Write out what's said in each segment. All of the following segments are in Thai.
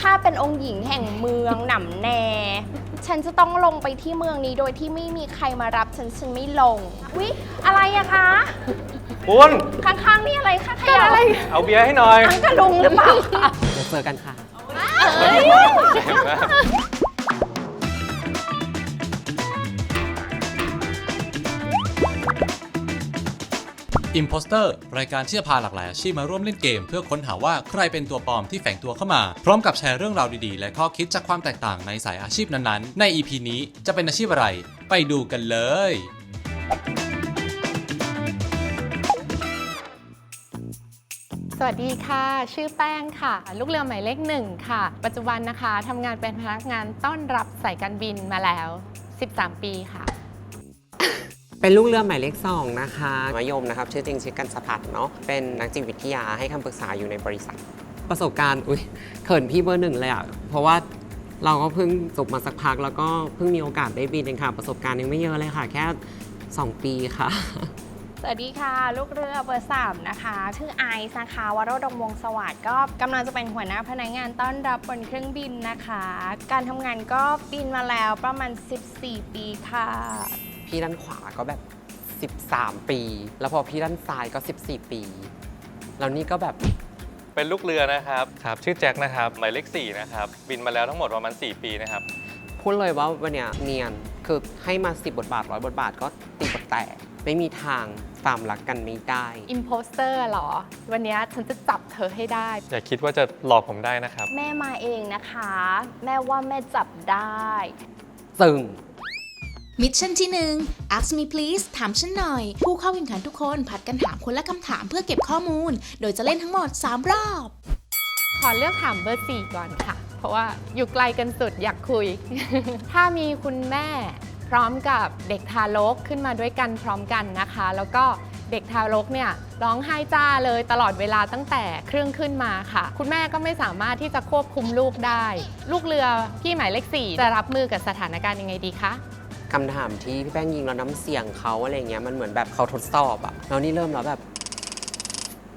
ข้าเป็นองค์หญิงแห่งเมืองหนำแน ฉันจะต้องลงไปที่เมืองนี้โดยที่ไม่มีใครมารับฉันฉันไม่ลงวิอะไรอะคะ คุณข้างๆนี่อะไรคะขยะอะไรเอาเบียร์ให้หน่อยอังกะลุงหรือเปล่าคะ เดี๋ยวเจอกันค่ะ เอ้ย Imposter รายการที่จะพาหลากหลายอาชีพมาร่วมเล่นเกม เพื่อค้นหาว่าใครเป็นตัวปลอมที่แฝงตัวเข้ามา พร้อมกับแชร์เรื่องราวดีๆ และข้อคิดจากความแตกต่างในสายอาชีพนั้นๆ ใน EP นี้จะเป็นอาชีพอะไร ไปดูกันเลย สวัสดีค่ะ ชื่อแป้งค่ะ ลูกเรือหมายเลขหนึ่งค่ะ ปัจจุบันนะคะทำงานเป็นพนักงานต้อนรับสายการบินมาแล้ว 13 ปีค่ะ เป็นลูกเรือหมายเลขสองนะคะมายมนะครับชื่อจริงชื่อกันสพัฒน์เนาะเป็นนักจิตวิทยาให้คำปรึกษาอยู่ในบริษัท ประสบการณ์อุ้ยเขินพี่เบอร์หนึ่งเลยอะเพราะว่าเราก็เพิ่งจบมาสักพัก แล้วก็เพิ่งมีโอกาสได้บินเองค่ะ ประสบการณ์ยังไม่เยอะเลยค่ะ แค่ 2 ปีค่ะ สวัสดีค่ะ ลูกเรือเบอร์สามนะคะ ชื่อไอซ์นะคะวโรดงวงศ์สวัสดิ์ก็กำลังจะเป็นหัวหน้าพนักงานต้อนรับบนเครื่องบินนะคะ การทำงานก็บินมาแล้วประมาณ 14 ปีค่ะ พี่ด้านขวาก็แบบ 13 ปี แล้วพอพี่ด้านซ้ายก็ 14 ปี แล้วนี่ก็แบบ เป็นลูกเรือนะครับครับ ชื่อแจ็คนะครับหมายเลข4นะครับบินมาแล้วทั้งหมดประมาณ4ปีนะครับ พูดเลยว่าวันเนี้ยเนียนคือให้มา 10 บทบาทร้อยบทบาทก็ตีบทแตก ไม่มีทางตามรักกันไม่ได้ Imposter เหรอ วันนี้ฉันจะจับเธอให้ได้ อย่าคิดว่าจะหลอกผมได้นะครับ แม่มาเองนะคะ แม่ว่าแม่จับได้ ซึ่ง มิชชั่นที่ 1 Ask me please ถามฉันหน่อย ผู้เข้าแข่งขันทุกคนผัดกันถามคนละคำถามเพื่อเก็บข้อมูล โดยจะเล่นทั้งหมด 3 รอบ ขอเลือกถามเบอร์สี่ก่อนค่ะ เพราะว่าอยู่ไกลกันสุดอยากคุย ถ้ามีคุณแม่พร้อมกับเด็กทารกขึ้นมาด้วยกันพร้อมกันนะคะ แล้วก็เด็กทารกเนี่ยร้องไห้จ้าเลยตลอดเวลาตั้งแต่เครื่องขึ้นมาค่ะ คุณแม่ก็ไม่สามารถที่จะควบคุมลูกได้ ลูกเรือพี่หมายเลขสี่จะรับมือกับสถานการณ์ยังไงดีคะ คำถามที่พี่แป้งยิงแล้วน้ำเสียงเขาอะไรเงี้ยมันเหมือนแบบเขาทดสอบอะแล้วนี่เริ่มแล้วแบบ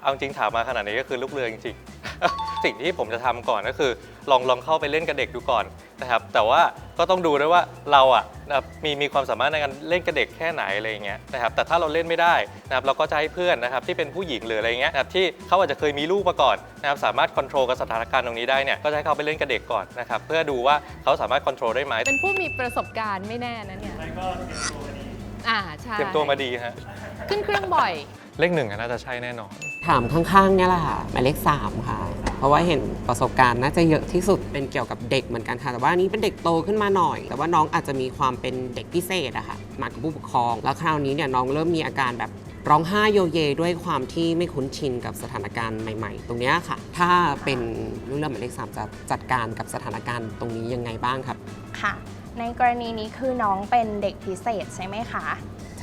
เอาจริงถามมาขนาดนี้ก็คือลูกเรือจริงๆ สิ่งที่ผมจะทำก่อนก็คือ ลองลองเข้าไปเล่นกับเด็กดูก่อนนะครับ แต่ว่าก็ต้องดูด้วยว่าเราอะนะครับมีมีความสามารถในการเล่นกับเด็กแค่ไหนอะไรอย่างเงี้ยนะครับ แต่ถ้าเราเล่นไม่ได้นะครับเราก็จะให้เพื่อนนะครับที่เป็นผู้หญิงหรืออะไรเงี้ยนะครับที่เขาอาจจะเคยมีลูกมาก่อนนะครับสามารถควบคุมกับสถานการณ์ตรงนี้ได้เนี่ยก็จะให้เขาไปเล่นกับเด็กก่อนนะครับเพื่อดูว่าเขาสามารถควบคุมได้ไหมเป็นผู้มีประสบการณ์ไม่แน่นะเนี่ยอ่าใช่เตรียมตัวมาดีฮะขึ้นเครื่องบ่อย เลขหนึ่งอะน่าจะใช่แน่นอน ถามข้างๆเนี่ยแหละค่ะหมายเลข3ค่ะเพ ราะว่าเห็นประสบการณ์น่าจะเยอะที่สุดเป็นเกี่ยวกับเด็กเหมือนกันค่ะ แต่ว่านี้เป็นเด็กโตขึ้นมาหน่อย แต่ว่าน้องอาจจะมีความเป็นเด็กพิเศษอะค่ะมากับผู้ปกครอง แล้วคราวนี้เนี่ยน้องเริ่มมีอาการแบบร้องไห้โยเยด้วยความที่ไม่คุ้นชินกับสถานการณ์ใหม่ ๆ ตรงนี้ค่ะ ถ้าเป็นรุ่นเรื่อหมายเลขสามจะจัดการกับสถานการณ์ตรงนี้ยังไงบ้างครับ ค่ะ ในกรณีนี้คือน้องเป็นเด็กพิเศษใช่ไหมคะ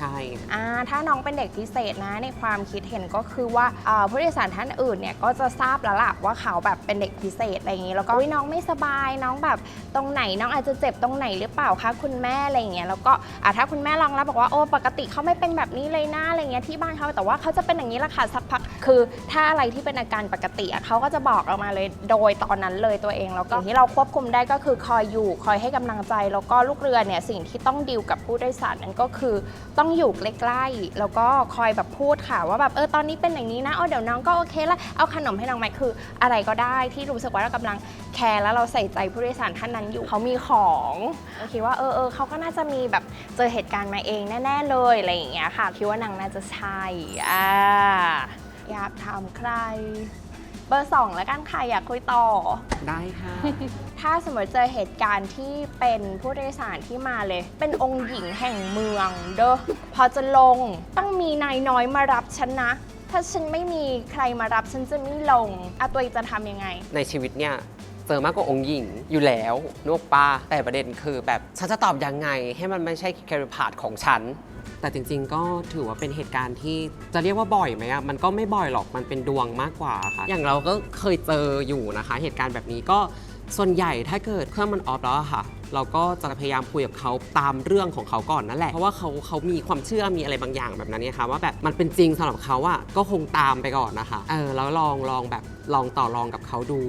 ใช่อ่าถ้าน้องเป็นเด็กพิเศษนะในความคิดเห็นก็คือว่าอ่าผู้โดยสารท่านอื่นเนี่ยก็จะทราบแล้วล่ะว่าเขาแบบเป็นเด็กพิเศษอะไรอย่างนี้ แล้วก็อุ๊ยน้องไม่สบายน้องแบบตรงไหนน้องอาจจะเจ็บตรงไหนหรือเปล่าคะคุณแม่อะไรอย่างเงี้ยแล้วก็อ่าถ้าคุณแม่รองรับบอกว่าโอ้ปกติเขาไม่เป็นแบบนี้เลยนะอะไรเงี้ยที่บ้านเขาแต่ว่าเขาจะเป็นอย่างนี้ละค่ะสักพักคือถ้าอะไรที่เป็นอาการปกติอะเขาก็จะบอกเรามาเลยโดยตอนนั้นเลยตัวเอง แล้วก็สิ่งที่เราควบคุมได้ก็คือคอยอยู่คอยให้กำลังใจ แล้วก็ลูกเรือเนี่ยสิ่งที่ต้องดิวกับผู้โดยสารนั้นก็คือต้องอยู่ใกล้ๆแล้วก็คอยแบบพูดค่ะ ว่าแบบเออตอนนี้เป็นอย่างนี้นะเอาเดี๋ยวน้องก็โอเคละเอาขนมให้น้องไหมคืออะไรก็ได้ที่รู้สึกว่าเรากำลังแคร์แล้วเราใส่ใจผู้โดยสารท่านนั้นอยู่เขามีของเราคิดว่าเออเออเขาก็น่าจะมีแบบเจอเหตุการณ์มาเองแน่ๆเลยอะไรอย่างเงี้ยค่ะคิดว่านางน่าจะใช่อ่าอยากถามใคร เบอร์สองแล้วกันค่ะอยากคุยต่อ ได้ค่ะ ถ้าสมมติเจอเหตุการณ์ที่เป็นผู้โดยสารที่มาเลย เป็นองค์หญิงแห่งเมือง เด้อพอจะลงต้องมีนายน้อยมารับฉันนะ ถ้าฉันไม่มีใครมารับฉันจะไม่ลงอะตัวเองจะทำยังไง ในชีวิตเนี่ยเจอมากกว่าองค์หญิงอยู่แล้วนกป้าแต่ประเด็นคือแบบฉันจะตอบยังไง ให้มันไม่ใช่แคริพาดของฉัน แต่จริงๆ ก็ถือว่าเป็นเหตุการณ์ที่จะเรียกว่าบ่อยไหมอะมันก็ไม่บ่อยหรอกมันเป็นดวงมากกว่าค่ะ อย่างเราก็เคยเจออยู่นะคะ เหตุการณ์แบบนี้ก็ส่วนใหญ่ถ้าเกิดเครื่องมันออฟแล้วอะค่ะ เราก็จะพยายามคุยกับเขาตามเรื่องของเขาก่อนนั่นแหละ เพราะว่าเขาเขามีความเชื่อมีอะไรบางอย่างแบบนั้นเนี่ยค่ะว่าแบบมันเป็นจริงสำหรับเขาอะก็คงตามไปก่อนนะคะ เออแล้วลองลองแบบลองต่อรองกับเขาดู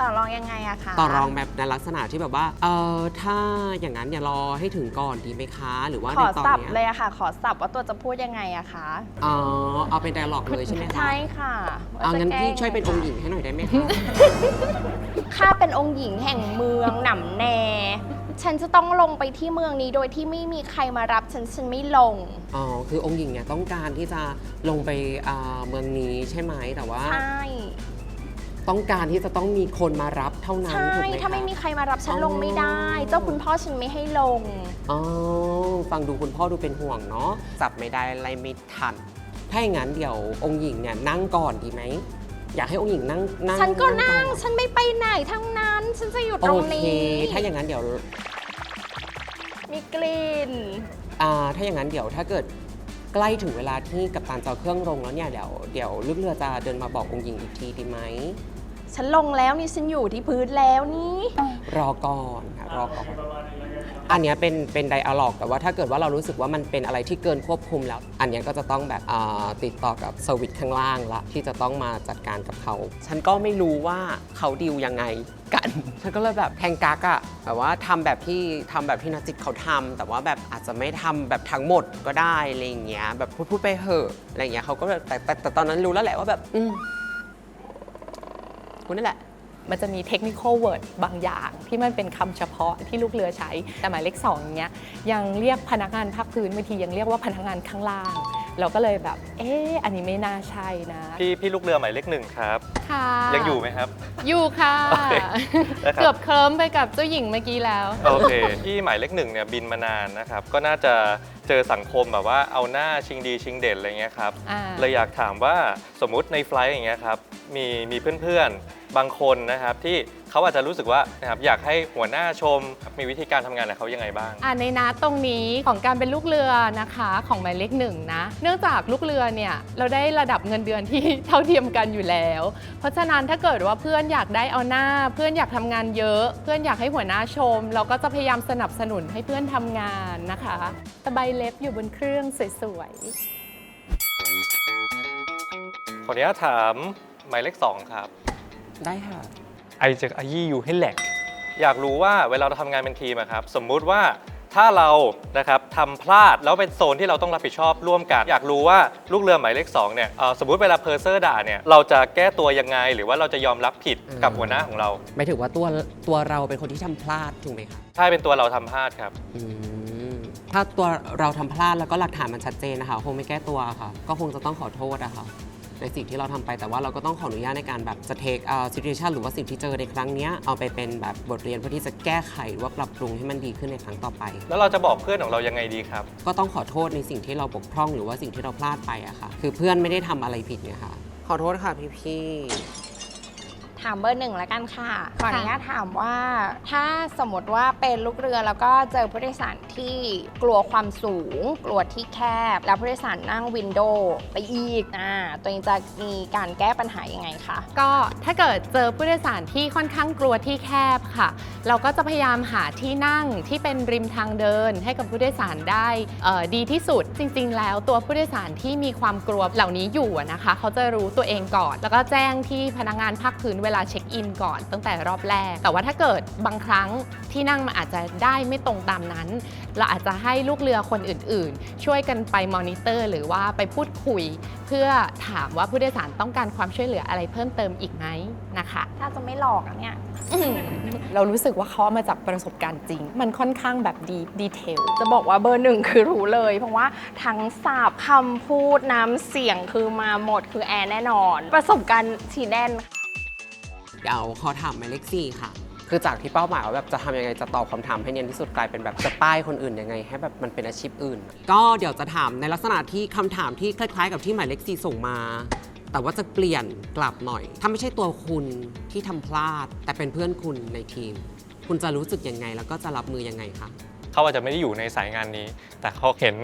ต่อรองยังไงอะคะ ต่อรองแบบในลักษณะที่แบบว่า เออถ้าอย่างนั้นอย่ารอให้ถึงก่อนดีไหมคะ หรือว่าขในอตอนสับเนี้เลยอะค่ะ ขอสับว่าตัวจะพูดยังไงอะคะอ๋อเอาเป็นไดอะล็อกเลยใช่ไหมคะใช่ค่ะว่าเอาจะงั้นแก้พี่ช่วยเป็นองค์หญิงให้หน่อยได้ไหมคะ ข้าเป็นองค์หญิงแห่งเมืองหนำแน ฉันจะต้องลงไปที่เมืองนี้โดยที่ไม่มีใครมารับฉันฉันไม่ลง อ๋อ คือองค์หญิงเนี่ยต้องการที่จะลงไปอ่าเมืองนี้ใช่ไหม แต่ว่า ใช่ ต้องการที่จะต้องมีคนมารับเท่านั้นใช่ ถูกไหมถ้าไม่คะ มีใครมารับฉันอ๋อลงไม่ได้ เจ้าคุณพ่อฉันไม่ให้ลง อ๋อ ฟังดูคุณพ่อดูเป็นห่วงเนาะจับไม่ได้อะไรไม่ทัน ถ้าอย่างนั้นเดี๋ยวองค์หญิงเนี่ยนั่งก่อนดีไหม อยากให้องค์หญิงนั่งนั่งฉันก็นั่งก่อฉันไม่ไปไหนทั้งนั้น ฉันจะอยู่ตโอรงเค นี้ ถ้าอย่างนั้นเดี๋ยวมีกลิ่น อ่าถ้าอย่างนั้นเดี๋ยวถ้าเกิดใกล้ถึงเวลาที่กัปตันจะเอาเครื่องลงแล้วเนี่ยเดี๋ยวเดี๋ยวลูกเรือจะเดินมาบอกองค์หญิงอีกทีดีไหม ฉันลงแล้วนี่ฉันอยู่ที่พื้นแล้วนี่ รอก่อนค่ะรอก่อน อันเนี้ยเป็นเป็นไดอะล็อกแต่ว่าถ้าเกิดว่าเรารู้สึกว่ามันเป็นอะไรที่เกินควบคุมแล้ว อันเนี้ยก็จะต้องแบบอ่าติดต่อกับสวิตข้างล่างละที่จะต้องมาจัดการกับเขา ฉันก็ไม่รู้ว่าเขาดีลยังไงกัน ฉันก็เลยแบบแทงกักอะแบบว่าทำแบบที่ทำแบบที่นักจิตเขาทำแต่ว่าแบบอาจจะไม่ทำแบบทั้งหมดก็ได้อะไรอย่างเงี้ยแบบพูดพูดไปเหอะอะไรอย่างเงี้ยเขาก็แบบแต่แต่แต่ตอนนั้นรู้แล้วแหละว่าแบบอืม คุณนั่นแหละ มันจะมีเทคนิคอลเวิร์ดบางอย่าง ที่มันเป็นคำเฉพาะที่ลูกเรือใช้ แต่หมายเลขสองอย่างเงี้ยยังเรียกพนักงานภาคพื้นบางทียังเรียกว่าพนักงานข้างล่าง เราก็เลยแบบ เอ๊ะอันนี้ไม่น่าใช่นะพี่พี่ลูกเรือหมายเลขหนึ่งครับ ค่ะยังอยู่ไหมครับ อยู่ค่ะ โอเคนะครับ เกือบเคลิ้มไปกับเจ้าหญิงเมื่อกี้แล้ว โอเคที่หมายเลขหนึ่งเนี่ยบินมานานนะครับ ก็น่าจะเจอสังคมแบบว่าเอาหน้าชิงดีชิงเด่นอะไรเงี้ยครับ อ่า เลยอยากถามว่าสมมุติในไฟลท์อย่างเงี้ยครับมีมีเพื่อนๆ บางคนนะครับที่เขาอาจจะรู้สึกว่านะครับอยากให้หัวหน้าชมมีวิธีการทำงานของเขายังไงบ้าง อ่าในนาตรงนี้ของการเป็นลูกเรือนะคะของหมายเลขหนึ่งนะ เนื่องจากลูกเรือเนี่ยเราได้ระดับเงินเดือนที่ เท่าเทียมกันอยู่แล้ว เพราะฉะนั้นถ้าเกิดว่าเพื่อนอยากได้เอาหน้า เพื่อนอยากทำงานเยอะ เพื่อนอยากให้หัวหน้าชม เราก็จะพยายามสนับสนุนให้เพื่อนทำงานนะคะตะไบเล็บอยู่บนเครื่องสวยๆ ขออนุญาตถามหมายเลขสองครับ ได้ค่ะ ไอจะอายี่อยู่ให้แหลก อยากรู้ว่าเวลาเราทำงานเป็นทีมอะครับ สมมุติว่าถ้าเรานะครับทำพลาดแล้วเป็นโซนที่เราต้องรับผิดชอบร่วมกัน อยากรู้ว่าลูกเรือหมายเลข2เนี่ยเอ่อสมมุติเวลาเพอร์เซอร์ด่าเนี่ยเราจะแก้ตัวยังไง หรือว่าเราจะยอมรับผิดกับหัวหน้าของเรา หมายถึงว่าตัวตัวเราเป็นคนที่ทำพลาดถูกไหมคะใช่เป็นตัวเราทำพลาดครับ อืมถ้าตัวเราทำพลาดแล้วก็หลักฐานมันชัดเจนนะคะ คงไม่แก้ตัวค่ะ ก็คงจะต้องขอโทษอะค่ะ ในสิ่งที่เราทำไปแต่ว่าเราก็ต้องขออนุญาตในการแบบจะเทคอ่าซิทูเอชันหรือว่าสิ่งที่เจอในครั้งเนี้ยเอาไปเป็นแบบบทเรียนเพื่อที่จะแก้ไขหรือว่าปรับปรุงให้มันดีขึ้นในครั้งต่อไป แล้วเราจะบอกเพื่อนของเรายังไงดีครับ ก็ต้องขอโทษในสิ่งที่เราบกพร่องหรือว่าสิ่งที่เราพลาดไปอะค่ะ คือเพื่อนไม่ได้ทำอะไรผิดไงค่ะ ขอโทษค่ะพี่พี่ ถามเบอร์หนึ่งแล้วกันค่ะขออนุญาตถามว่า ถ้าสมมติว่าเป็นลูกเรือแล้วก็เจอผู้โดยสารที่กลัวความสูง กลัวที่แคบ แล้วผู้โดยสารนั่งวินโดว์ไปอีกอ่าตัวเองจะมีการแก้ปัญหายังไงคะก็ถ้าเกิดเจอผู้โดยสารที่ค่อนข้างกลัวที่แคบค่ะ เราก็จะพยายามหาที่นั่งที่เป็นริมทางเดิน ให้กับผู้โดยสารได้เอ่อดีที่สุดจริง ๆ แล้วตัวผู้โดยสารที่มีความกลัวเหล่านี้อยู่อะนะคะ เขาจะรู้ตัวเองก่อน แล้วก็แจ้งที่พนักงานภาคพื้นเวลาเช็คอินก่อนตั้งแต่รอบแรก แต่ว่าถ้าเกิดบางครั้งที่นั่งมันอาจจะได้ไม่ตรงตามนั้น เราอาจจะให้ลูกเรือคนอื่นๆ ช่วยกันไปมอนิเตอร์ หรือว่าไปพูดคุย เพื่อถามว่าผู้โดยสารต้องการความช่วยเหลืออะไรเพิ่มเติมอีกไหมนะคะ ถ้าจะไม่หลอกอะเนี่ย เรารู้สึกว่าเขาเอามาจากประสบการณ์จริง มันค่อนข้างแบบดีดีเทล จะบอกว่าเบอร์หนึ่งคือรู้เลย เพราะว่าทั้งสาบคำพูดน้ำเสียงคือมาหมดคือแอร์แน่นอน ประสบการณ์ฉีแน่น เดี๋ยวขอถามหมายเลขสี่ค่ะ คือจากที่เป้าหมายว่าแบบจะทำยังไงจะตอบคำถามให้เนียนที่สุดกลายเป็นแบบจะป้ายคนอื่นยังไง ให้แบบมันเป็นอาชีพอื่น ก็เดี๋ยวจะถามในลักษณะที่คำถามที่คล้ายๆ กับที่หมายเลขสี่ส่งมา แต่ว่าจะเปลี่ยนกลับหน่อย ถ้าไม่ใช่ตัวคุณที่ทำพลาด แต่เป็นเพื่อนคุณในทีม คุณจะรู้สึกยังไงแล้วก็จะรับมือยังไงคะ เขาอาจจะไม่ได้อยู่ในสายงานนี้ แต่เขาเห็น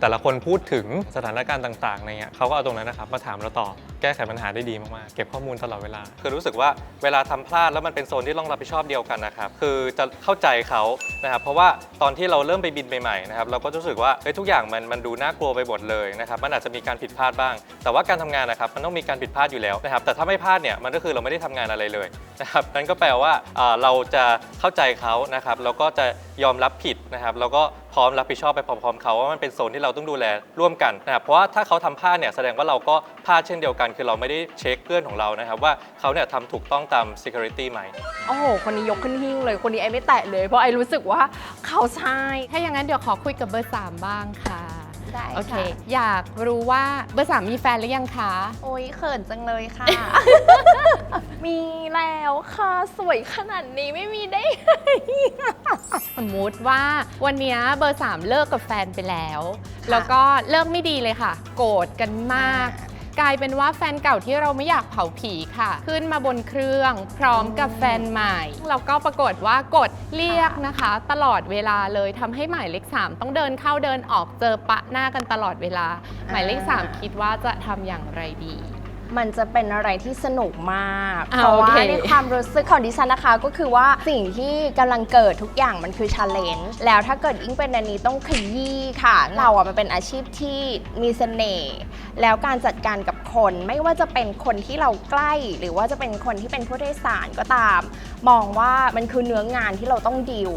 แต่ละคนพูดถึงสถานการณ์ต่างๆอะไรเงี้ยเขาก็เอาตรงนั้นนะครับมาถามเราต่อแก้ไขปัญหาได้ดีมากๆเก็บข้อมูลตลอดเวลา คือรู้สึกว่าเวลาทำพลาดแล้วมันเป็นโซนที่ต้องรับผิดชอบเดียวกันนะครับคือจะเข้าใจเขานะครับเพราะว่าตอนที่เราเริ่มไปบินใหม่ๆนะครับเราก็รู้สึกว่าเฮ้ยทุกอย่างมันมันดูน่ากลัวไปหมดเลยนะครับมันอาจจะมีการผิดพลาดบ้าง แต่ว่าการทำงานนะครับมันต้องมีการผิดพลาดอยู่แล้วนะครับแต่ถ้าไม่พลาดเนี่ยมันก็คือเราไม่ได้ทำงานอะไรเลยนะครับนั่นก็แปลว่าอ่าเราจะเข้าใจเขานะครับแล้วก็จะยอมรับผิดนะครับแล้วก็พร้อมรับผิดชอบไปพร้อมๆเขาว่ามันเป็นโซนที่เราต้องดูแลร่วมกันนะครับเพราะว่าถ้าเขาทำพลาดเนี่ยแสดงว่าเราก็พลาดเช่นเดียวกัน คือเราไม่ได้เช็คเพื่อนของเรานะครับว่าเขาเนี่ยทำถูกต้องตาม security ไหมโอ้โหคนนี้ยกขึ้นหิ้งเลยคนนี้ไอไม่แตะเลย เพราะไอรู้สึกว่าเขาใช่ถ้าอย่างนั้นเดี๋ยวขอคุยกับเบอร์3บ้างค่ะ ได้โอเคค่ะอยากรู้ว่าเบอร์3มีแฟนหรือยังคะ โอ้ยเขินจังเลยค่ะ มีแล้วค่ะสวยขนาดนี้ไม่มีได้ไง สมมุติว่าวันเนี้ยเบอร์3เลิกกับแฟนไปแล้วค่ะแล้วก็เลิกไม่ดีเลยค่ะ โกรธกันมาก กลายเป็นว่าแฟนเก่าที่เราไม่อยากเผาผีค่ะ ขึ้นมาบนเครื่องพร้อมกับแฟนใหม่ แล้วก็ปรากฏว่ากดเรียกนะคะ ตลอดเวลาเลยทำให้หมายเลข3ต้องเดินเข้าเดินออกเจอปะหน้ากันตลอดเวลา หมายเลข3คิดว่าจะทำอย่างไรดี มันจะเป็นอะไรที่สนุกมาก อ่าเพราะว่าโอเค ในความรู้สึกของดิฉันนะคะ ก็คือว่าสิ่งที่กำลังเกิดทุกอย่างมันคือชาเลนจ์แล้วถ้าเกิดยิ่งเป็นอันนี้ต้องขยี้ค่ะ เราอะมันเป็นอาชีพที่มีเสน่ห์แล้วการจัดการกับคนไม่ว่าจะเป็นคนที่เราใกล้ หรือว่าจะเป็นคนที่เป็นผู้โดยสารก็ตาม มองว่ามันคือเนื้องานที่เราต้องดิว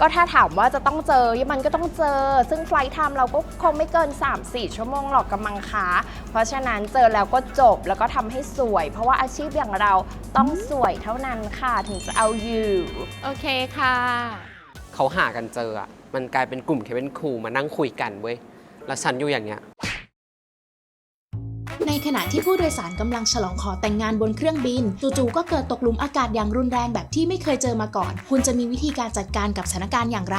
ก็ถ้าถามว่าจะต้องเจอมันก็ต้องเจอ ซึ่งไฟล์ไทม์เราก็คงไม่เกิน 3-4 ชั่วโมงหรอกกำลังค้า เพราะฉะนั้นเจอแล้วก็จบแล้วก็ทำให้สวย เพราะว่าอาชีพอย่างเราต้องสวยเท่านั้นค่ะถึงจะเอาอยู่โอเคค่ะ เขาหากันเจออะมันกลายเป็นกลุ่มเคเป็นครูมานั่งคุยกันเว้ย แล้วฉันอยู่อย่างเงี้ย ในขณะที่ผู้โดยสารกำลังฉลองขอแต่งงานบนเครื่องบิน จู่ๆก็เกิดตกหลุมอากาศอย่างรุนแรงแบบที่ไม่เคยเจอมาก่อน คุณจะมีวิธีการจัดการกับสถานการณ์อย่างไร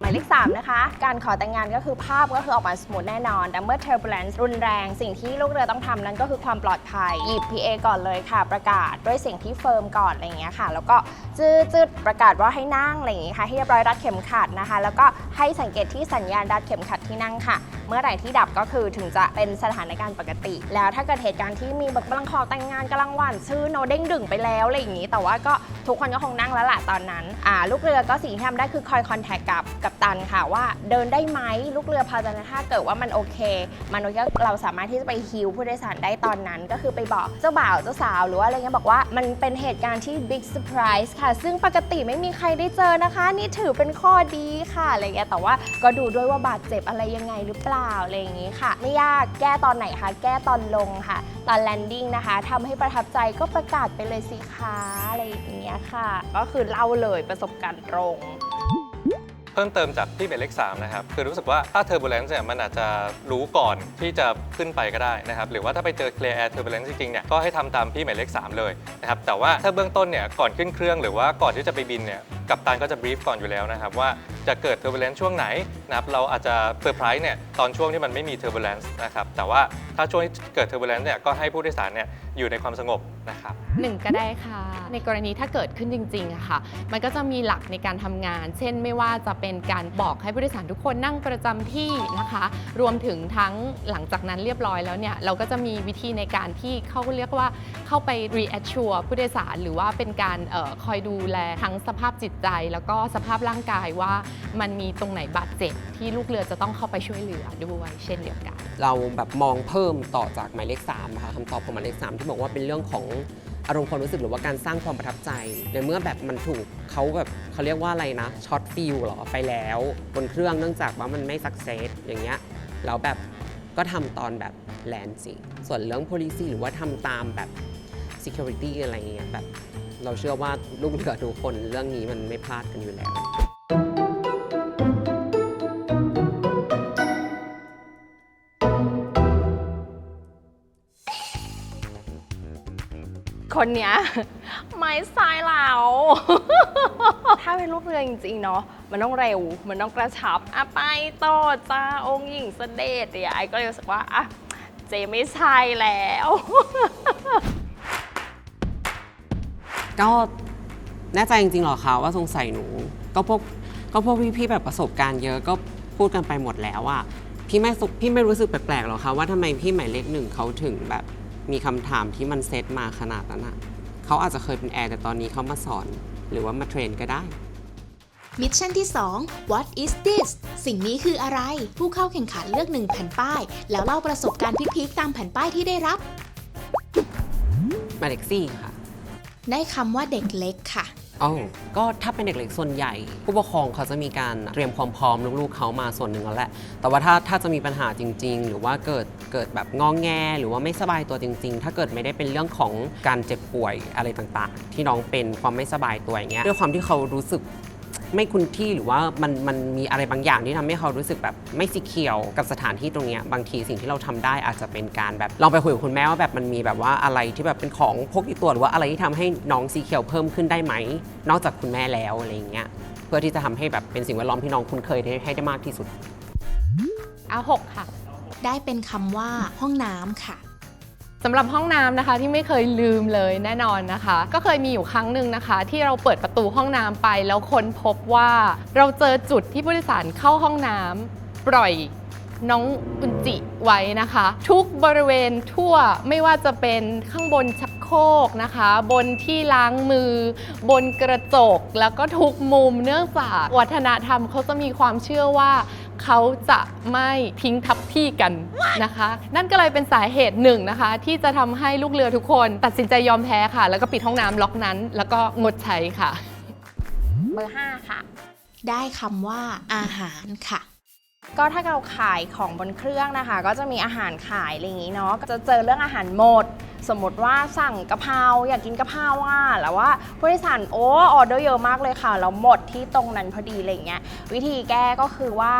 หมายเลข3นะคะ การขอแต่งงานก็คือภาพก็คือออกมาสมูทแน่นอน แต่เมื่อ turbulence รุนแรง สิ่งที่ลูกเรือต้องทำนั้นก็คือความปลอดภัย หยิบ PA ก่อนเลยค่ะ ประกาศด้วยเสียงที่เฟิร์มก่อนอะไรอย่างเงี้ยค่ะ แล้วก็จืดจืดประกาศว่าให้นั่งอะไรอย่างงี้ยค่ะ ให้เรียบร้อยรัดเข็มขัดนะคะ แล้วก็ให้สังเกตที่สัญญาณรัดเข็มขัดที่นั่งค่ะ เมื่อไหร่ที่ดับก็คือถึงจะเป็นสถานการณ์ปกติ แล้วถ้าเกิดเหตุการณ์ที่มีแบบกำลังขอแต่งงานกำลังหวานชื่อโนเด้งดึงไปแล้วอะไรอย่างนี้ แต่ว่าก็ทุกคนก็คงนั่งแล้วแหละตอนนั้นอ่าลูกเรือก็สิ่งที่ทำได้คือคอยคอนแทคกับกับตันค่ะว่าเดินได้ไหมลูกเรือพอจะถ้าเกิดว่ามันโอเค มันก็เราสามารถที่จะไปฮิวผู้โดยสารได้ตอนนั้น ก็คือไปบอกเจ้าบ่าวเจ้าสาว หรือว่าอะไรเงี้ยบอกว่ามันเป็นเหตุการณ์ที่บิ๊กเซอร์ไพรส์ค่ะ ซึ่งปกติไม่มีใครได้เจอนะคะ นี่ถือเป็นข้อดีค่ะอะไรเงี้ยแต่ว่าก็ดูด้วยว่าบาดเจ็บอะไรยังไงหรือเปล่าอะไรอย่างงี้ค่ะ ไม่ยากแก้ตอนไหนคะแก้ตอนลงค่ะ ตอนแลนดิ้งนะคะทำให้ประทับใจก็ประกาศไปเลยสิคะอะไรอย่างเงี้ยค่ะ ก็คือเล่าเลยประสบการณ์ตรง เพิ่มเติมจากที่หมายเลข3นะครับคือรู้สึกว่าถ้าเทอร์บูเลนซ์เนี่ยมันอาจจะรู้ก่อนที่จะขึ้นไปก็ได้นะครับหรือว่าถ้าไปเจอ clear air turbulence จริงๆเนี่ยก็ให้ทำตามพี่หมายเลข3เลยนะครับแต่ว่าถ้าเบื้องต้นเนี่ยก่อนขึ้นเครื่องหรือว่าก่อนที่จะไปบินเนี่ยกัปตันก็จะบรีฟก่อนอยู่แล้วนะครับว่า จะเกิด turbulence ช่วงไหนนะครับเราอาจจะเซอร์ไพรส์เนี่ยตอนช่วงที่มันไม่มี turbulence นะครับแต่ว่าถ้าช่วงที่เกิด turbulence เนี่ยก็ให้ผู้โดยสารเนี่ยอยู่ในความสงบนะครับ หนึ่งก็ได้ค่ะ ในกรณีถ้าเกิดขึ้นจริงๆอะค่ะ มันก็จะมีหลักในการทำงาน เช่นไม่ว่าจะเป็นการบอกให้ผู้โดยสารทุกคนนั่งประจำที่นะคะ รวมถึงทั้งหลังจากนั้นเรียบร้อยแล้วเนี่ย เราก็จะมีวิธีในการที่เขาเรียกว่าเข้าไป reassure ผู้โดยสาร หรือว่าเป็นการเออคอยดูแลทั้งสภาพจิตใจ แล้วก็สภาพร่างกายว่ามันมีตรงไหนบาดเจ็บที่ลูกเรือจะต้องเข้าไปช่วยเหลือด้วยเช่นเดียวกัน เราแบบมองเพิ่มต่อจากหมายเลข3นะคะคำตอบของหมายเลข3ที่บอกว่าเป็นเรื่องของอารมณ์ความรู้สึกหรือว่าการสร้างความประทับใจ ในเมื่อแบบมันถูกเขาแบบเขาเรียกว่าอะไรนะช็อตฟิลหรอไปแล้วบนเครื่องเนื่องจากว่ามันไม่สักเซสอย่างเงี้ยแล้วแบบก็ทำตอนแบบแลนจริงส่วนเรื่อง policy หรือว่าทำตามแบบ security อะไรเงี้ยแบบเราเชื่อว่าลูกเรือทุกคนเรื่องนี้มันไม่พลาดกันอยู่แล้ว คนเนี้ยไม้ซ้ายเราถ้าเป็นลูกเรือจริงๆเนาะมันต้องเร็ว มันต้องกระชับอะไปต่อจ้าองค์หญิงเสด็จเนี่ยไอ้ก็เลยรู้สึกว่าอะเจไม่ใช่แล้ว ก็แน่ใจจริงๆหรอคะว่าสงสัยหนู ก็พวกก็พวกพี่ๆแบบประสบการณ์เยอะก็พูดกันไปหมดแล้วอะพี่ไม่สุพี่ไม่รู้สึกแปลกๆหรอคะว่าทำไมพี่หมายเลขหนึ่งเขาถึงแบบ มีคำถามที่มันเซตมาขนาดนั้นอะเขาอาจจะเคยเป็นแอร์แต่ตอนนี้เขามาสอน หรือว่ามาเทรนก็ได้มิชชั่นที่ 2 What is this สิ่งนี้คืออะไร ผู้เข้าแข่งขันเลือกหนึ่งแผ่นป้าย แล้วเล่าประสบการณ์พีคๆตามแผ่นป้ายที่ได้รับหมายเลขสี่ค่ะ ได้คำว่าเด็กเล็กค่ะ อ๋อก็ถ้าเป็นเด็กเล็กส่วนใหญ่ ผู้ปกครองเขาจะมีการเตรียมความพร้อมลูกๆเขามาส่วนหนึ่งแล้วแหละ แต่ว่าถ้าถ้าจะมีปัญหาจริง ๆ หรือว่าเกิดเกิดแบบงองแง หรือว่าไม่สบายตัวจริง ๆ ถ้าเกิดไม่ได้เป็นเรื่องของการเจ็บป่วยอะไรต่างๆ ที่น้องเป็นความไม่สบายตัวอย่างเงี้ยด้วยความที่เขารู้สึก ไม่คุ้นที่หรือว่ามันมันมีอะไรบางอย่างที่ทำให้เขารู้สึกแบบไม่สีเขียวกับสถานที่ตรงเนี้ยบางทีสิ่งที่เราทำได้อาจจะเป็นการแบบลองไปคุยกับคุณแม่ว่าแบบมันมีแบบว่าอะไรที่แบบเป็นของพกติดตัวหรือว่าอะไรที่ทำให้น้องสีเขียวเพิ่มขึ้นได้ไหม นอกจากคุณแม่แล้วอะไรอย่างเงี้ยเพื่อที่จะทำให้แบบเป็นสิ่งแวดล้อมที่น้องคุ้นเคยได้ให้ได้มากที่สุด เอาหกค่ะ ได้เป็นคำว่าห้องน้ำค่ะ สำหรับห้องน้ำนะคะที่ไม่เคยลืมเลยแน่นอนนะคะ ก็เคยมีอยู่ครั้งหนึ่งนะคะ ที่เราเปิดประตูห้องน้ำไป แล้วค้นพบว่าเราเจอจุดที่ผู้โดยสารเข้าห้องน้ำปล่อยน้องอุนจิไว้นะคะ ทุกบริเวณทั่วไม่ว่าจะเป็นข้างบนชักโครกนะคะ บนที่ล้างมือ บนกระจกแล้วก็ทุกมุมเนื่องจากวัฒนธรรมเขาจะมีความเชื่อว่า เขาจะไม่ทิ้งทับที่กันนะคะ นั่นก็เลยเป็นสาเหตุหนึ่งนะคะ ที่จะทำให้ลูกเรือทุกคนตัดสินใจยอมแพ้ค่ะ แล้วก็ปิดห้องน้ำล็อกนั้น แล้วก็งดใช้ค่ะ เบอร์5ค่ะ ได้คำว่าอาหารค่ะ ก็ถ้าเราขายของบนเครื่องนะคะ ก็จะมีอาหารขายอะไรอย่างนี้เนาะก็จะเจอเรื่องอาหารหมด สมมติว่าสั่งกะเพราอยากกินกะเพราอะแล้วว่าผู้โดยสารโอ้ออเดอร์เยอะมากเลยค่ะแล้วหมดที่ตรงนั้นพอดีอะไรอย่างเงี้ยวิธีแก้ก็คือว่า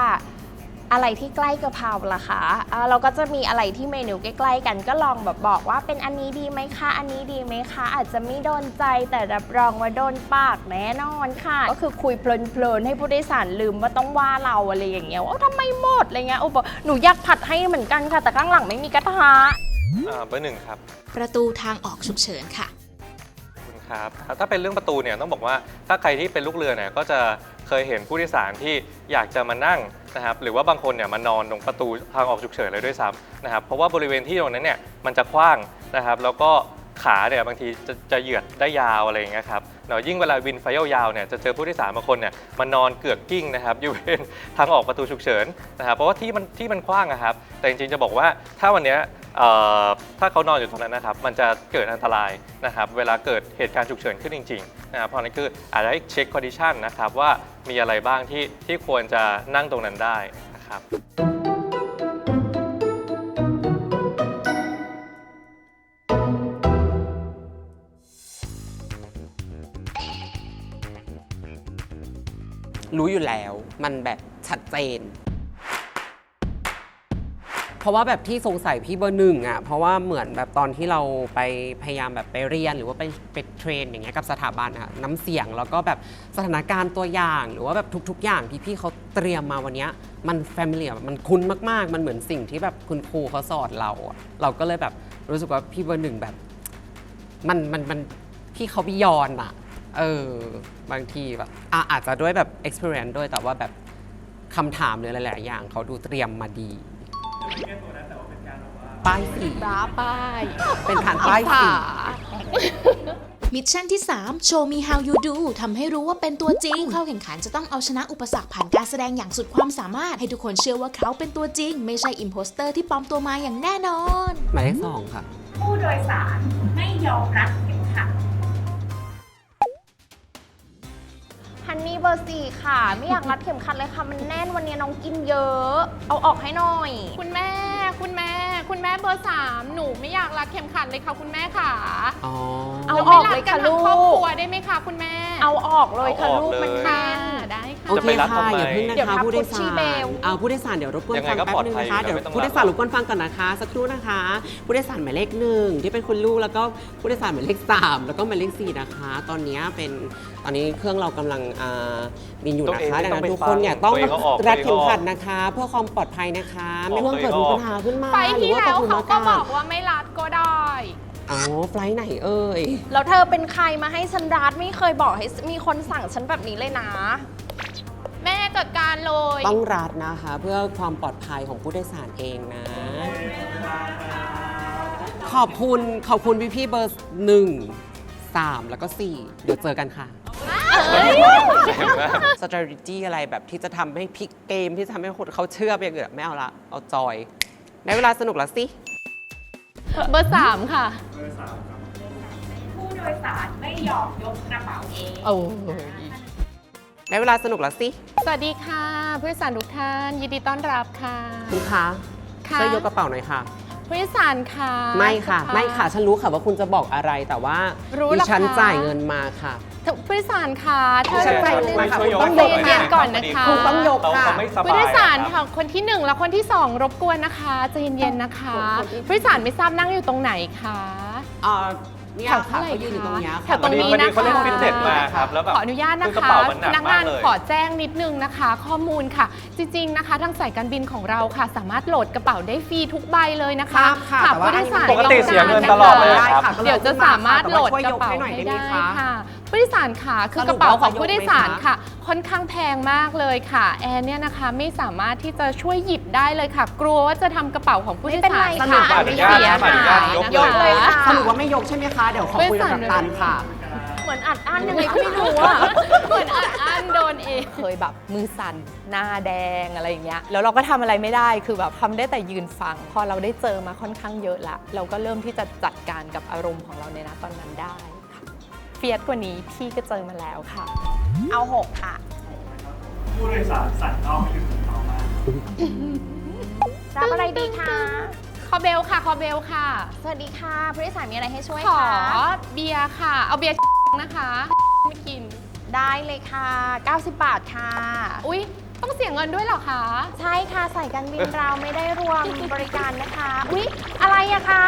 อะไรที่ใกล้กะเพราล่ะคะอ่าเราก็จะมีอะไรที่เมนูใกล้ ๆ กันก็ลองแบบบอกว่าเป็นอันนี้ดีไหมคะ อันนี้ดีไหมคะ อาจจะไม่โดนใจแต่รับรองว่าโดนปากแน่นอนค่ะ ก็คือคุยเพลินๆให้ผู้โดยสารลืมว่าต้องว่าเราอะไรอย่างเงี้ยว่าเอ้าทำไมหมดอะไรเงี้ยโอ้บอกหนูอยากผัดให้เหมือนกันค่ะ แต่ข้างหลังไม่มีกระทะอ่าเบอร์หนึ่งครับ ประตูทางออกฉุกเฉินค่ะขอบ ครับถ้าเป็นเรื่องประตูเนี่ยต้องบอกว่าถ้าใครที่เป็นลูกเรือเนี่ยก็จะเคยเห็นผู้โดยสารที่อยากจะมานั่งนะครับหรือว่าบางคนเนี่ยมานอนตรงประตูทางออกฉุกเฉินเลยด้วยซ้ำนะครับเพราะว่าบริเวณที่ตรงนั้นเนี่ยมันจะกว้างนะครับแล้วก็ขาเนี่ยบางทีจะจะเหยียดได้ยาวอะไรอย่างเงี้ยครับเนาะยิ่งเวลาวินไฟยาวๆเนี่ยจะเจอผู้โดยสารบางคนเนี่ยมานอนเกือกกิ้งนะครับอยู่เป็นทางออกประตูฉุกเฉินนะครับเพราะว่าที่มันที่มันกว้างอะครับแต่จริงๆจะบอกว่าถ้าวันเนี้ย เอ่อถ้าเขานอนอยู่ตรงนั้นนะครับ มันจะเกิดอันตรายนะครับ เวลาเกิดเหตุการณ์ฉุกเฉินขึ้นจริงๆนะครับเพราะนั้นคืออาจจะให้เช็คคอนดิชันนะครับว่ามีอะไรบ้างที่ที่ควรจะนั่งตรงนั้นได้นะครับ รู้อยู่แล้ว มันแบบชัดเจน ราะว่าแบบที่สงสัยพี่เบอร์หนึ่งอะเพราะว่าเหมือนแบบตอนที่เราไปพยายามแบบไปเรียน หรือว่าไปไปเทรนอย่างเงี้ยกับสถาบันอะน้ำเสียงแล้วก็แบบสถานการณ์ตัวอย่าง หรือว่าแบบทุก ๆ อย่างที่พี่เขาเตรียมมาวันเนี้ยมันแฟมิเลียมันคุ้นมากๆ มันเหมือนสิ่งที่แบบคุณครูเขาสอนเราอะเราก็เลยแบบรู้สึกว่าพี่เบอร์หนึ่งแบบ มันมันมันพี่เขาบิยอนอะเออบางทีแบบอะอาจจะด้วยแบบ experience ด้วยแต่ว่าแบบคำถามหรือหลายๆอย่างเขาดูเตรียมมาดี ป้ายสีร้าป้าย เป็นฐานป้ายสีมิชชั่นที่ 3 โชว์ me how you do ทำให้รู้ว่าเป็นตัวจริงผู้เข้าแข่งขันจะต้องเอาชนะอุปสรรคผ่านการแสดงอย่างสุดความสามารถ ให้ทุกคนเชื่อว่าเขาเป็นตัวจริง ไม่ใช่อิมโพสเตอร์ที่ปลอมตัวมาอย่างแน่นอน หมายเลขสองค่ะ ผู้โดยสารไม่ยอมรัดเข็มขัด ฮันนี่เบอร์สี่ค่ะ ไม่อยากรัดเข็มขัดเลยค่ะ มันแน่นวันนี้น้องกินเยอะ เอาออกให้หน่อย คุณแม่ คุณแม่ คุณแม่เบอร์สามหนูไม่อยากรัดเข็มขัดเลยค่ะคุณแม่ค่ะอ๋อเอารออกไม่รัดเลยกัค่ะนทั้งลูกครอบครัวได้ไหมคะคุณแม่ เอาออกเลยค่ะเอาออกลูกมันเลย แน่ค่ะน ได้ค่ะ โอเคจะไปรัดค่ะทำไมอย่าเพิ่งนะเดี๋ยวคะทับผู้โดยกุชชี่สารเบลเอาผู้โดยสารเดี๋ยวรบกวนยังไงฟังก็แป๊บปลอดนึงภัยนะคะอยู่เดี๋ยวไม่ต้องผู้โดยสารรับรบกวนฟังก่อนนะคะ สักครู่นะคะ ผู้โดยสารหมายเลขหนึ่งที่เป็นคุณลูกแล้วก็ผู้โดยสารหมายเลขสามแล้วก็หมายเลขสี่นะคะ ตอนนี้เป็นตอนนี้เครื่องเรากำลังอ่าบินอยู่นะคะตัวเองดังนั้นไม่ต้องไปทุกคนเนี่ยต้องฟังตัวเองเอาออกรัดตัวเองเอาออกเข็มขัดนะคะ เพื่อความปลอดภัยนะคะ ไม่ออกว่าเกิดตัวมีเองปัญหาขึ้นมาไฟหรือที่ว่าแล้วตกหลุมเขาอากก็าบศอกว่าไม่รัดก็ได้ อ๋อไฟล์ไหนเอ่ย แล้วเธอเป็นใครมาให้ฉันรัดไม่เคยบอกให้มีคนสั่งฉันแบบนี้เลยนะ แม่จัดการเลย ต้องรัดนะคะ เพื่อความปลอดภัยของผู้โดยสารเองนะ ขอบคุณขอบคุณพี่พี่ๆเบอร์หนึ่งสามแล้วก็สี่เดี๋ยวเจอกันค่ะ strategy อะไรแบบที่จะทำให้พลิกเกมที่จะทำให้คนเขาเชื่อไปอย่างอื่นอะไม่เอาละ เอาจอย ได้เวลาสนุกแล้วสิ เบอร์สามค่ะผู้โดยสารไม่ยอมยกกระเป๋าเอง โอ้ยได้เวลาสนุกแล้วสิสวัสดีค่ะผู้โดยสารทุกท่าน ยินดีต้อนรับค่ะ คุณคะค่ะช่วยยกกระเป๋าหน่อยค่ะ ผู้โดยสารค่ะไม่ค่ะ สุภาพ ไม่ค่ะ ฉันรู้ค่ะว่าคุณจะบอกอะไรแต่ว่ารู้ดิเหรอฉันคะจ่ายเงินมาค่ะ ผู้โดยสารค่ะถ้าฉันใจจ่ายเย็นเงินค่ะช่วยยกต้องให้ใจหน่อยเย็นๆก่อนนะคะคุณต้องยกเขาค่ะเขาไม่สบายผู้โดยสารอะคค่ะบคนที่หนึ่งและคนที่สองรบกวนนะคะใจเย็นๆนะคะคนที่ผู้โดยสารไม่ทราบนั่งอยู่ตรงไหนคะ เอ่อเนี่ยแถวค่ะเท่าไหร่เขายืนอยู่ตรงเนี้ยแถค่ะ วตรงนี้พอดีนะคะเขาเล่นฟิตเนสมาครับแล้วแบบขออนุญาตนะคือกระคะเป๋ามันหนักพนักงามานกเลย ขอแจ้งนิดนึงนะคะ ข้อมูลค่ะ จริง ๆนะคะ ทางสายการบินของเราค่ะ สามารถโหลดกระเป๋าได้ฟรีทุกใบเลยนะครัคะบค่ะหากแต่ว่าผู้โดยสารปกติเสียเงินตลอดเลยได้ครับค่ะก็เดี๋ยวจะสามารถโหลดกระเป๋าช่วยยกให้หน่อยให้ได้ได้ไหมคะค่ะผู้โดยสารค่ะคือกระเป๋าของผู้โดยสารค่ะ ค่อนข้างแพงมากเลยค่ะ แอนเนี่ยนะคะไม่สามารถที่จะช่วยหยิบได้เลยค่ะ กลัวว่าจะทำกระเป๋าของผู้โดยสารไม่เป็นไรค่ะค่ะเสียอนุญาตหายอนุนะญาตยกเลยคะสรุปว่าไม่ยกใช่ไหมคะเดี๋ยวขอคุยกับกัปตันค่ะ เหมือนอัดอั้นยังไงก็ไม่รู้อะเหมือนอัดอั้นโดนเองเคยแบบมือสั่นหน้าแดงอะไรอย่างเงี้ยแล้วเราก็ทำอะไรไม่ได้คือแบบทำได้แต่ยืนฟัง พอเราได้เจอมาค่อนข้างเยอะละ เราก็เริ่มที่จะจัดการกับอารมณ์ของเราในณตอนนั้นได้ค่ะเฟียสกว่านี้พี่ก็เจอมาแล้วค่ะ เอาหกค่ะผู้โดยสารสั่นนอกไม่ถึงเขามากรับอะไรดีคะ คอเบลค่ะ คอเบลค่ะ สวัสดีค่ะผู้โดยสารมีอะไรให้ช่วยขอคะเบียร์ค่ะ เอาเบียร์นะคะไม่กิน ได้เลยค่ะ 90 บาทค่ะ อุ๊ย ต้องเสียเงินด้วยเหรอคะ ใช่ค่ะใส่การบินเราไม่ได้รวมบริการนะคะ อุ๊ย อะไรอะคะ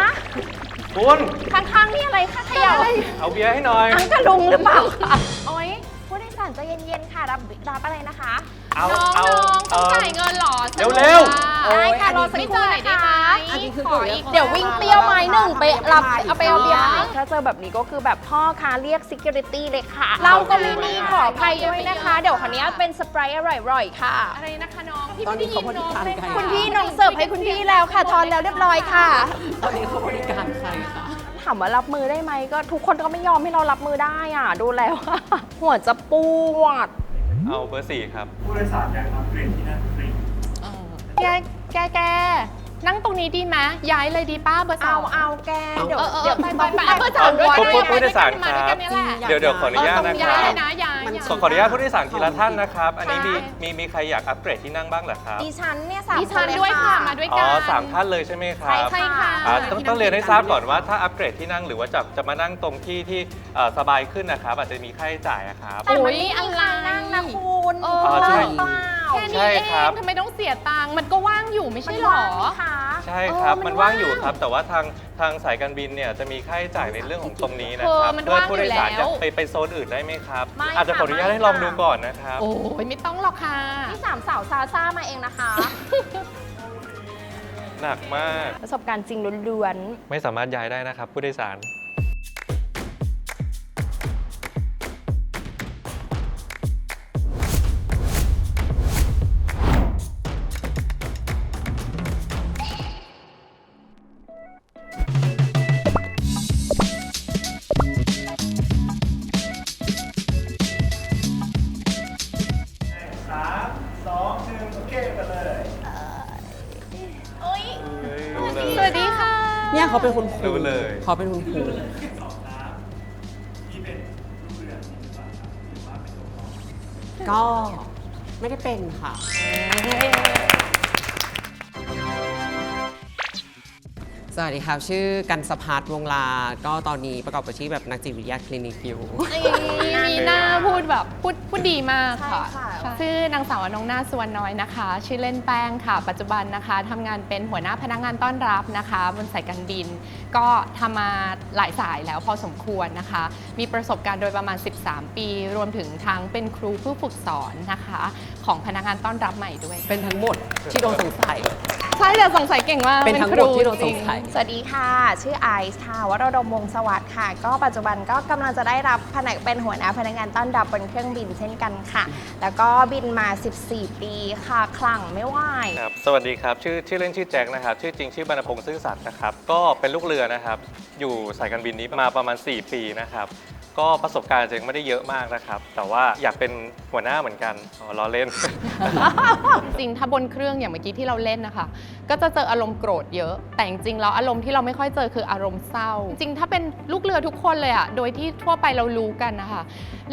คุณข้างๆนี่อะไรคะเขย่าเอาเบียร์ให้หน่อย อังกะลุงหรือเปล่าคะ โอ๊ยผู้โดยสารใจเย็นๆค่ะ รับรับอะไรนะคะ เอาน้องเอาๆต้องเอ่อจ่ายเงินเหรอเร็วๆสนุกอะได้ค่ะโอ้ยรอสักไม่ครู่จ่ายนะได้คะไหมอันนี้คือขออีก เดี๋ยววิ่งเปรี้ยวไม้หนึ่งไปรับไม่เอาไปเอาเบียร์ไม่ถ้าเจอแบบนี้ก็คือแบบพ่อคะเรียก security เลยค่ะ เราก็ไม่มีขออภัยด้วยนะคะ เดี๋ยวคนนี้เป็นสไปร์อร่อยๆค่ะ อะไรนะคะน้องพี่ตอนไม่นี้ได้ยิเขานบริน้องการเลยใครค่ะ คุณพี่น้องเสิร์ฟให้คุณพี่แล้วค่ะ ทอนแล้วเรียบร้อยค่ะ ตอนนี้เขาบริการใครคะถามว่ารับมือได้ไหมก็ทุกคนก็ไม่ยอมให้เรารับมือได้อะ ดูแล้วอะหัวจะปวด เอาเบอร์สี่ครับ ผู้โดยสารอยากอัปเกรดที่นั่งฟรี แกแกแกนั่งตรงนี้ดีไหมย้ายเลยดีป้าเบอร์สอเอางเอาแกเดี๋ยวเออเออเดี๋ยวไปไปไปเอาเบอร์สามด้วยพบก็พบได้ผู้โดยสารมาด้วยกันครับเนี่ยแหละเดี๋ยวเดี๋ยวขออนุญาตเออตรนะงคย้ารัยบเลยนะย้ายมันย้าย ขอขออนุญาตผู้โดยสารทีละท่านนะครับ อันนี้มีมีมีใครอยากอัปเกรดที่นั่งบ้างเหรอครับ ดิฉันเนี่ยสามดิฉันเลด้วยค่ะ มาด้วยอ๋กัอนสามท่านเลยใช่ไหมครับ ใช่ค่ะอ่าต้องต้องเรียนให้ทราบก่อนว่าถ้าอัปเกรดที่นั่งหรือว่าจะจะมานั่งตรงที่ที่เอ่อสบายขึ้นนะครับ อาจจะมีค่าใช้จ่ายอะครับ แต่มันโอ้ไม่ยมีอะไรทางนั่งนะคุณเอออ๋อใช่เปล่า แค่ใช่นี้เอครับงทำไมต้องเสียตังค์มันก็ว่างอยู่ไม่ใช่มันหรอว่างไหมคะใช่ครับ เออมัมันนว่างอยู่ว่างครับ แต่ว่าทางทางสายการบินเนี่ยจะมีค่าใช้จ่ายในเรื่องของตรงนี้นะเอคอรับมันเพื่อว่างผู้โดยสารอยู่แล้จะว ไปไปโซนอื่นได้ไหมครับ ไม่อาจจะขออนุญาตค่ะให้ลองไม่ดูค่ะก่อนนะครับ โอ้ยไม่ต้องหรอกค่ะ ที่สามสาวซาซ่ามาเองนะคะ หนักมาก ประสบการณ์จริงล้วนไม่สามารถย้ายได้นะครับ ผู้โดยสาร เลยเขาเป็นคุณครูสองน้ำที่เป็นลูกเรือหรือเปล่าครับหรือว่าเป็นตัวพ่อก็ไม่ได้เป็นค่ะ สวัสดีครับ ชื่อกันสพัฒน์วงลา ก็ตอนนี้ประกอบอาชีพแบบนักจิตวิทยาคลินิกอยู่ มีหน้าพูดแบบพูดพูดดีมากค่ะใช่ค่ะชื่อนางสาวอนงนาสวนน้อยนะคะ ชื่อเล่นแป้งค่ะ ปัจจุบันนะคะทำงานเป็นหัวหน้าพนักงานต้อนรับนะคะ บนสายการบิน ก็ทำมาหลายสายแล้วพอสมควรนะคะ มีประสบการณ์โดยประมาณ 13 ปี รวมถึงทั้งเป็นครูผู้ฝึกสอนนะคะ ของพนักงานต้อนรับใหม่ด้วย เป็นทั้งหมดที่โดนสงสัย ใช่แต่สงสัยเก่งมากเป็นทั้งหมดที่เราสงสัย สวัสดีค่ะ ชื่อไอซ์ค่ะวรดมวงศ์สวัสดิ์ค่ะ ก็ปัจจุบันก็กำลังจะได้รับแผนกเป็นหัวหน้าพนักงานต้อนรับบนเครื่องบินเช่นกันค่ะ แล้วก็บินมา 14 ปีค่ะคลั่งไม่ไหวครับสวัสดีครับ ชื่อชื่อเล่นชื่อแจ็คนะครับ ชื่อจริงชื่อบรรณพงษ์ซื่อสัตย์นะครับ ก็เป็นลูกเรือนะครับ อยู่สายการบินนี้มาประมาณ 4 ปีนะครับ ก็ประสบการณ์จริงไม่ได้เยอะมากนะครับ แต่ว่าอยากเป็นหัวหน้าเหมือนกันอ๋อล้อเล่น จริงถ้าบนเครื่องอย่างเมื่อกี้ที่เราเล่นนะคะ ก็จะเจออารมณ์โกรธเยอะ แต่จริงๆแล้วอารมณ์ที่เราไม่ค่อยเจอคืออารมณ์เศร้า จริงถ้าเป็นลูกเรือทุกคนเลยอะโดยที่ทั่วไปเรารู้กันนะคะ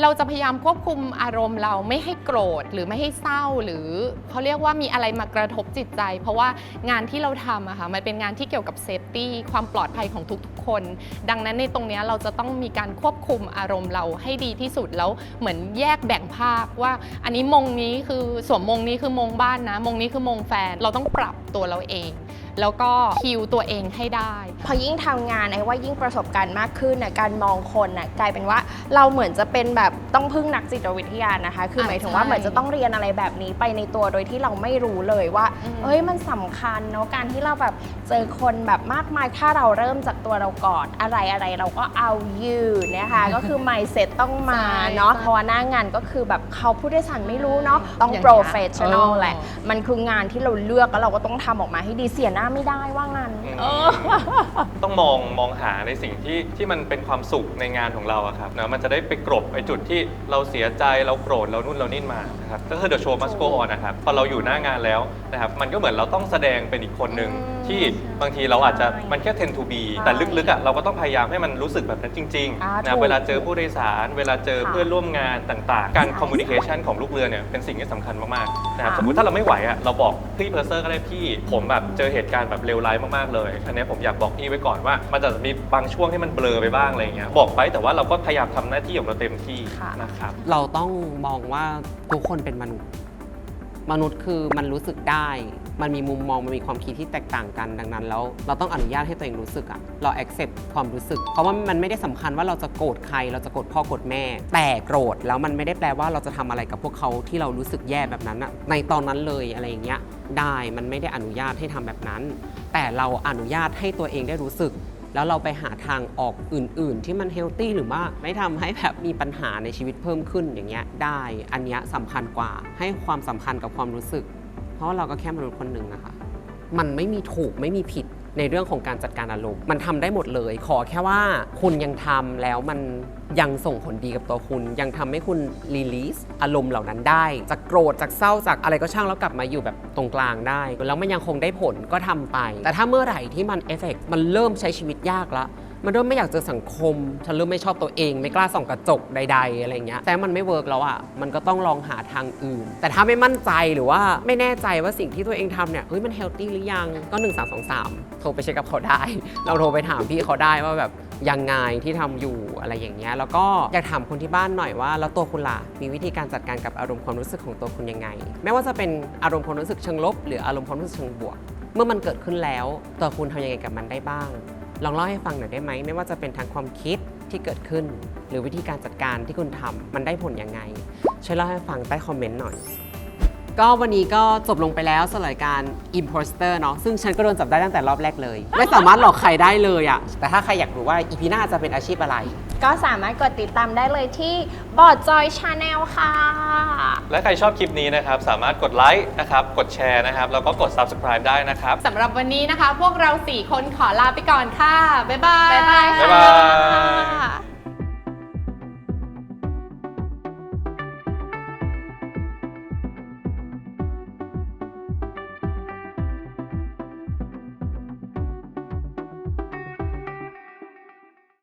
เราจะพยายามควบคุมอารมณ์เราไม่ให้โกรธหรือไม่ให้เศร้า หรือเขาเรียกว่ามีอะไรมากระทบจิตใจ เพราะว่างานที่เราทำอะค่ะมันเป็นงานที่เกี่ยวกับเซฟตี้ความปลอดภัยของทุกๆคน ดังนั้นในตรงนี้เราจะต้องมีการควบคุมอารมณ์เราให้ดีที่สุดแล้วเหมือนแยกแบ่งภาคว่า อันนี้มงนี้คือสวมมงนี้คือมงบ้านนะ มงนี้คือมงแฟนเราต้องปรับตัวเราเอง แล้วก็คิวตัวเองให้ได้ พอยิ่งทำงานไอ้ว่ายิ่งประสบการณ์มากขึ้นนะการมองคนนะกลายเป็นว่า เราเหมือนจะเป็นแบบต้องพึ่งนักจิตวิทยานะคะ คืออะหมายถึงว่าใช่เหมือนจะต้องเรียนอะไรแบบนี้ไปในตัวโดยที่เราไม่รู้เลยว่าอืมเอ้ยมันสำคัญเนาะการที่เราแบบเจอคนแบบมากมายถ้าเราเริ่มจากตัวเราก่อนอะไรอะไรเราก็เอาอยู่นะคะก็คือ mindset ต้องมาเนาะเพราะว่าหน้างานก็คือแบบเขาผู้โดยสารไม่รู้เนาะต้องอย่างเงี้ย professional เออแหละ มันคืองานที่เราเลือกแล้วเราก็ต้องทำออกมาให้ดีเสียหน้าไม่ได้ว่างั้นอืมเออต้องมองมองหาในสิ่งที่ที่มันเป็นความสุขในงานของเราอะครับนะมันจะได้ไปกรบไอ้จุดที่เราเสียใจเราโกรธเรานู่นเรานี่มานะครับก็คือ the show must go on นะครับพอเราอยู่หน้างานแล้วนะครับมันก็เหมือนเราต้องแสดงเป็นอีกคนหนึ่งอื ที่บางทีเราอาจจะมันแค่ tend to be แต่ลึกๆอะเราก็ต้องพยายามให้มันรู้สึกแบบนั้นจริงอ่าๆถูนะกเวลาเจอผู้โดยสาร เวลาเจอค่ะเพื่อนร่วมงานต่างๆ การใช่ communication ของลูกเรือเนี่ยเป็นสิ่งที่สำคัญมากๆนะครับค่ะสมมุติถ้าเราไม่ไหวอะเราบอกพี่เพอร์เซอร์ก็ได้พี่ ผมแบบเจอเหตุการณ์แบบเลวร้ายมากๆเลยอันเนี้ยผมอยากบอกพี่ไว้ก่อนว่า มันจะมีบางช่วงที่มันเบลอไปบ้างอะไรอย่างเงี้ยบอกไปแต่ว่าเราก็พยายามทำหน้าที่ของเราเต็มที่ค่ะ นะครับ เราต้องมองว่าทุกคนเป็นมนุษย์ มนุษย์คือมันรู้สึกได้ มันมีมุมมองมันมีความคิดที่แตกต่างกันดังนั้นแล้วเราต้องอนุญาตให้ตัวเองรู้สึกอะเรา accept ความรู้สึก เพราะว่ามันไม่ได้สำคัญว่าเราจะโกรธใคร เราจะโกรธพ่อโกรธแม่ แต่โกรธแล้วมันไม่ได้แปลว่าเราจะทำอะไรกับพวกเขาที่เรารู้สึกแย่แบบนั้นอะในตอนนั้นเลยอะไรอย่างเงี้ยได้มันไม่ได้อนุญาตให้ทำแบบนั้น แต่เราอนุญาตให้ตัวเองได้รู้สึกแล้วเราไปหาทางออกอื่น ๆ ที่มันเฮลตี้หรือว่าไม่ทำให้แบบมีปัญหาในชีวิตเพิ่มขึ้นอย่างเงี้ยได้ อันเนี้ยสำคัญกว่าให้ความสำคัญกับความรู้สึก เพราะเราก็แค่มนุษย์คนหนึ่งนะคะมันไม่มีถูกไม่มีผิดในเรื่องของการจัดการอารมณ์ มันทำได้หมดเลย ขอแค่ว่าคุณยังทำแล้วมันยังส่งผลดีกับตัวคุณ ยังทำให้คุณรีลีสอารมณ์เหล่านั้นได้ จากโกรธจากเศร้าจากอะไรก็ช่างแล้วกลับมาอยู่แบบตรงกลางได้ แล้วมันยังคงได้ผลก็ทำไป แต่ถ้าเมื่อไหร่ที่มันเอฟเฟกมันเริ่มใช้ชีวิตยากละ มันเริ่มไม่อยากเจอสังคม ฉันเริ่มไม่ชอบตัวเอง ไม่กล้าส่องกระจกใด ๆ อะไรเงี้ยแต่มันไม่เวิร์กแล้วอะมันก็ต้องลองหาทางอื่น แต่ถ้าไม่มั่นใจหรือว่าไม่แน่ใจว่าสิ่งที่ตัวเองทำเนี่ยเฮ้ยมันเฮลตี้หรือยังก็1 3 2 3โทรไปเช็คกับเขาได้ เราโทรไปถามพี่เขาได้ว่าแบบยังไงที่ทำอยู่อะไรอย่างเงี้ยแล้วก็อยากถามคนที่บ้านหน่อยว่า แล้วตัวคุณล่ะมีวิธีการจัดการกับอารมณ์ความรู้สึกของตัวคุณยังไง ไม่ว่าจะเป็นอารมณ์ความรู้สึกเชิงลบ หรืออารมณ์ความรู้สึกเชิงบวก เมื่อมันเกิดขึ้นแล้ว ตัวคุณทำยังไงกับมันได้บ้าง ลองเล่าให้ฟังหน่อยได้ไหม ไม่ว่าจะเป็นทางความคิดที่เกิดขึ้น หรือวิธีการจัดการที่คุณทำมันได้ผลยังไงช่วยเล่าให้ฟังใต้คอมเมนต์หน่อย ก็วันนี้ก็จบลงไปแล้วสำหรับรายการ Imposter เนาะซึ่งฉันก็โดนจับได้ตั้งแต่รอบแรกเลย ไม่สามารถหลอกใครได้เลยอะแต่ถ้าใครอยากรู้ว่าอีพีหน้าจะเป็นอาชีพอะไร ก็สามารถกดติดตามได้เลยที่บอร์ดจอยชาแนลค่ะ และใครชอบคลิปนี้นะครับ สามารถกดไลค์นะครับ กดแชร์นะครับ แล้วก็กด subscribe ได้นะครับ สำหรับวันนี้นะคะ พวกเรา 4 คนขอลาไปก่อนค่ะ บ๊ายบาย บ๊ายบายบ๊ายบาย